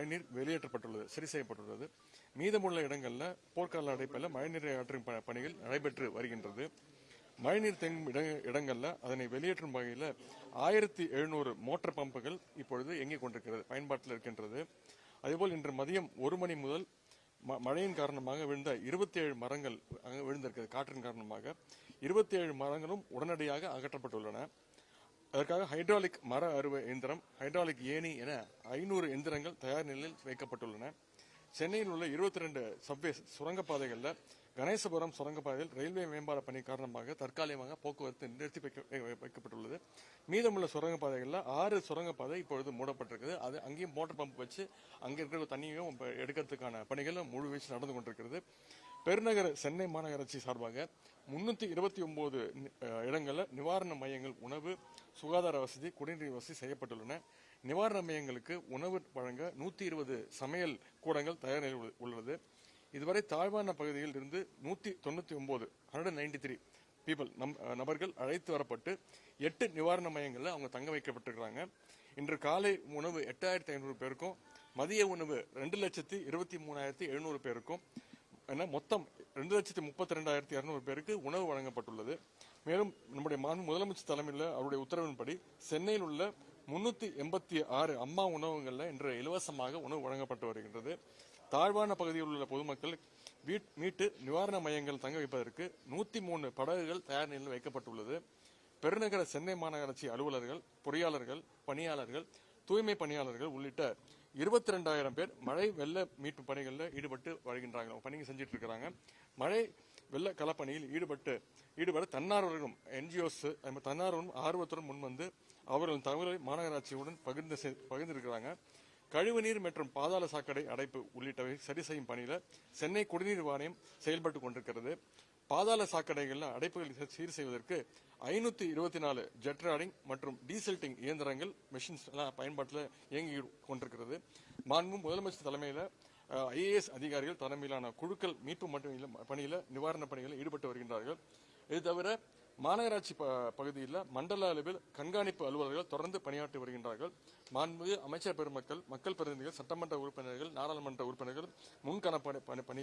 மழைநீர் வெளியேற்றப்பட்டுள்ளது சரி செய்யப்பட்டுள்ளது மீதமுள்ள இடங்களில் போர்க்கால அடைப்பில் மழைநீரை ஆற்றும் பணிகள் நடைபெற்று வருகின்றது. மழைநீர் தேங்கும் இட- அதனை வெளியேற்றும் வகையில் ஆயிரத்தி எழுநூறு மோட்டார் பம்புகள் இப்பொழுது இயங்கிக் கொண்டிருக்கிறது பயன்பாட்டில் இருக்கின்றது. அதேபோல் இன்று மதியம் ஒரு மணி முதல் ம- மழையின் காரணமாக விழுந்த இருபத்தி ஏழு மரங்கள் அங்கு விழுந்திருக்கிறது. காற்றின் காரணமாக இருபத்தி ஏழு மரங்களும் உடனடியாக அகற்றப்பட்டுள்ளன. அதற்காக ஹைட்ராலிக் மர அறுவை இயந்திரம் ஹைட்ராலிக் ஏணி என ஐநூறு எந்திரங்கள் தயார் நிலையில் வைக்கப்பட்டுள்ளன. சென்னையில் உள்ள இருபத்தி ரெண்டு சப்வே சுரங்கப்பாதைகளில் கணேசபுரம் சுரங்கப்பாதையில் ரயில்வே மேம்பால பணி காரணமாக தற்காலிகமாக போக்குவரத்து நிறுத்தி வைக்க- வை- வைக்கப்பட்டுள்ளது. மீதமுள்ள சுரங்கப்பாதைகளில் ஆறு சுரங்கப்பாதை இப்பொழுது மூடப்பட்டிருக்கிறது அது அங்கேயும் மோட்டார் பம்ப் வச்சு அங்கே இருக்கிற தண்ணியும் எடுக்கிறதுக்கான பணிகள் முழு வீச்சு நடந்து கொண்டிருக்கிறது. பெருநகர சென்னை மாநகராட்சி சார்பாக முன்னூற்றி இருபத்தி ஒம்பது இடங்களில் நிவாரண மையங்கள் உணவு சுகாதார வசதி குடிநீர் வசதி செய்யப்பட்டுள்ளன. நிவாரண மையங்களுக்கு உணவு வழங்க நூற்றி இருபது சமையல் கூடங்கள் தயார் நிலையில் உள்ள- உள்ளது. இதுவரை தாழ்வான பகுதியில் இருந்து நூற்றி தொண்ணூற்றி ஒம்பது ஹண்ட்ரட் நைன்டி த்ரீ பீப்புள் நம் நபர்கள் அழைத்து வரப்பட்டு எட்டு நிவாரண மையங்களில் அவங்க தங்க வைக்கப்பட்டிருக்கிறாங்க. இன்று காலை உணவு எட்டாயிரத்தி ஐநூறு பேருக்கும் மதிய உணவு ரெண்டு லட்சத்தி இருபத்தி மூணாயிரத்தி எழுநூறு பேருக்கும் என மொத்தம் ரெண்டு லட்சத்தி முப்பத்தி ரெண்டாயிரத்தி இரநூறு பேருக்கு உணவு வழங்கப்பட்டுள்ளது. மேலும் நம்முடைய மாநில முதலமைச்சர் தலைமையில் அவருடைய உத்தரவின்படி சென்னையில் உள்ள முன்னூத்தி எண்பத்தி ஆறு அம்மா உணவகங்களில் இன்று இலவசமாக உணவு வழங்கப்பட்டு வருகின்றது. தாழ்வான பகுதியில் உள்ள பொதுமக்கள் வீட் மீட்டு நிவாரண மையங்கள் தங்க வைப்பதற்கு நூத்தி மூணு படகுகள் தயார் நிலையில் வைக்கப்பட்டுள்ளது. பெருநகர சென்னை மாநகராட்சி அலுவலர்கள் பொறியாளர்கள் பணியாளர்கள் தூய்மை பணியாளர்கள் உள்ளிட்ட இருபத்தி ரெண்டாயிரம் பேர் மழை வெள்ள மீட்பு பணிகளில் ஈடுபட்டு வருகின்றாங்க பணிகள் செஞ்சுட்டு இருக்கிறாங்க மழை வெள்ள களப்பணியில் ஈடுபட்டு ஈடுபட தன்னார்வர்களும் என்ஜிஓஸ் தன்னார்வலும் ஆர்வத்துடன் முன்வந்து அவர்களின் தகவலை மாநகராட்சியுடன் பகிர்ந்து செ- பகிர்ந்திருக்கிறாங்க. கழிவுநீர் மற்றும் பாதாள சாக்கடை அடைப்பு உள்ளிட்டவை சரி செய்யும் பணியில் சென்னை குடிநீர் வாரியம் செயல்பட்டு கொண்டிருக்கிறது. பாதாள சாக்கடைகளில் அடைப்புகளை சீர் செய்வதற்கு ஐநூத்தி இருபத்தி நாலு ஜெட்ராடிங் மற்றும் டீசல்டிங் இயந்திரங்கள் மிஷின்ஸ் எல்லாம் பயன்பாட்டில் இயங்கி கொண்டிருக்கிறது. மாண்பு முதலமைச்சர் தலைமையில் ஐஏஎஸ் அதிகாரிகள் தலைமையிலான குழுக்கள் மீட்பு மற்றும் பணியில் பணியில நிவாரண பணிகளில் ஈடுபட்டு வருகின்றார்கள். இது தவிர மாநகராட்சி ப- பகுதியில் மண்டல அளவில் கண்காணிப்பு அலுவலர்கள் தொடர்ந்து பணியாற்றி வருகின்றார்கள். மாண்புமிகு அமைச்சர் பெருமக்கள் மக்கள் பிரதிநிதிகள் சட்டமன்ற உறுப்பினர்கள் நாடாளுமன்ற உறுப்பினர்கள் முன்கணப்பணி பணி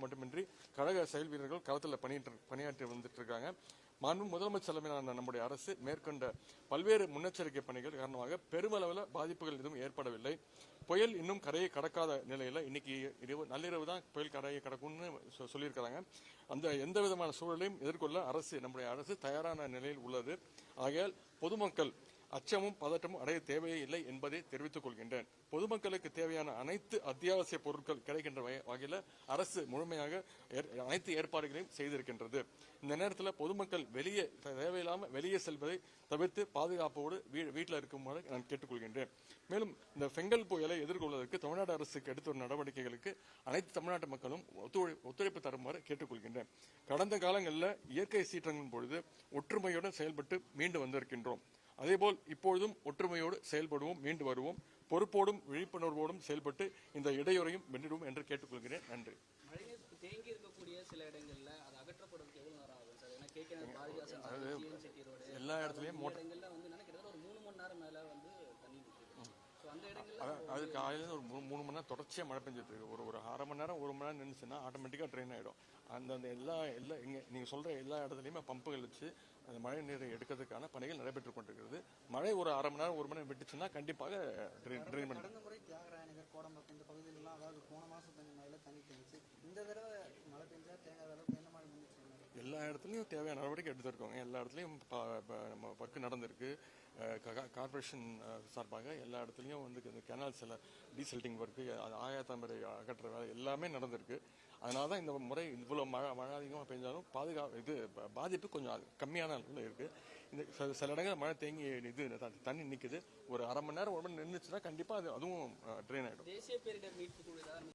வீரர்கள் மட்டுமின்றி கழக செயல் வீரர்கள் களத்தில் பணியிட்டு பணியாற்றி வந்துட்டு இருக்காங்க மாண்பு முதலமைச்சர் தலைமையிலான நம்முடைய அரசு மேற்கொண்ட பல்வேறு முன்னெச்சரிக்கை பணிகள் காரணமாக பெருமளவில் பாதிப்புகள் எதுவும் ஏற்படவில்லை. புயல் இன்னும் கரையை கடக்காத நிலையில் இன்னைக்கு இரவு நள்ளிரவு தான் புயல் கரையை கடக்கும்னு சொ- சொல்லியிருக்கிறாங்க. அந்த எந்த விதமான சூழலையும் எதிர்கொள்ள அரசு நம்முடைய அரசு தயாரான நிலையில் உள்ளது. ஆகையால் பொதுமக்கள் அச்சமும் பதட்டமும் அடைய தேவையே இல்லை என்பதை தெரிவித்துக் கொள்கின்றேன். பொதுமக்களுக்கு தேவையான அனைத்து அத்தியாவசிய பொருட்கள் கிடைக்கின்ற வகை- அரசு முழுமையாக அனைத்து ஏற்பாடுகளையும் செய்திருக்கின்றது. இந்த நேரத்தில் பொதுமக்கள் வெளியே தேவையில்லாமல் தேவையில்லாம வெளியே செல்வதை தவிர்த்து பாதுகாப்போடு வீ- வீட்டில் இருக்குமாறு நான் கேட்டுக்கொள்கின்றேன். மேலும் இந்த பெங்கல் புயலை எதிர்கொள்வதற்கு தமிழ்நாடு அரசுக்கு எடுத்துள்ள நடவடிக்கைகளுக்கு அனைத்து தமிழ்நாட்டு மக்களும் ஒத்துழை- ஒத்துழைப்பு தருமாறு கேட்டுக்கொள்கின்றேன். கடந்த காலங்களில் இயற்கை சீற்றங்களின் பொழுது ஒற்றுமையுடன் செயல்பட்டு மீண்டு வந்திருக்கின்றோம். அதேபோல் இப்பொழுதும் ஒற்றுமையோடு செயல்படுவோம் மீண்டு வருவோம். பொறுப்போடும் விழிப்புணர்வோடும் செயல்பட்டு இந்த இடையூறையும் வென்றிடுவோம் என்று கேட்டுக்கொள்கிறேன். நன்றி. தேங்கி இருக்கக்கூடிய சில இடங்கள்ல அது அகற்றப்படுறதுக்கு எவ்வளவு நேரம் ஆகும் சார். ஏன்னா எல்லா இடத்துலயும் இந்த இடங்கள்ல வந்து என்னன்னா கிட்டத்தட்ட ஒரு மூணு மணி நேரம் மேல வந்து தண்ணி நிற்குது ஸோ அந்த இடங்கள்ல அதான் அது காலையில ஒரு மூணு மூணு மணி நேரம் தொடர்ச்சியாக மழை பெஞ்சிட்டு இருக்கு. ஒரு ஒரு அரை மணி நேரம் ஒரு மணி நேரம் நின்றுச்சுன்னா ஆட்டோமேட்டிக்காக ட்ரெயின் ஆகிடும் அந்த அந்த எல்லா எல்லா இங்கே நீங்கள் சொல்கிற எல்லா இடத்துலையுமே பம்புகள் வச்சு அந்த மழை நீரை எடுக்கிறதுக்கான பணிகள் நடைபெற்று கொண்டிருக்கிறது. மழை ஒரு அரை மணி நேரம் ஒரு மணி நேரம் விட்டுச்சுன்னா கண்டிப்பாக ட்ரெயின் ட்ரெயின் பண்ணி கடந்த முறை தியாகராய நகர் கோடம்பாக்கம் இந்த பகுதியிலலாம் அதாவது போன மாசம் தண்ணி மழையில தண்ணி பெஞ்சுச்சு இந்த தடவை மழை பெஞ்சா தேங்காத அளவுக்கு எல்லா இடத்துலையும் தேவையான நடவடிக்கை எடுத்திருக்கோங்க எல்லா இடத்துலையும் ப- ப- நம்ம ஒர்க் நடந்திருக்கு. கார்பரேஷன் கார்ப்பரேஷன் சார்பாக எல்லா இடத்துலையும் வந்து இந்த கெனால்ஸ் எல்லாம் டீசல்ட்டிங் ஒர்க்கு ஆயாத்தாமரை அகற்ற வேலை எல்லாமே நடந்திருக்கு. அதனால தான் இந்த முறை இவ்வளோ மழை மழை அதிகமாக பெஞ்சாலும் பாதுகா இது பாதிப்பு கொஞ்சம் கம்மியான அளவில் இருக்குது இந்த சில- சில இடங்கள் மழை தேங்கி இது தண்ணி நிற்குது ஒரு அரை மணி நேரம் ஒரு மணி நின்றுச்சுன்னா கண்டிப்பாக அது அதுவும் ட்ரெயின் ஆகிடும் தேசிய பேரிடர் மீட்பு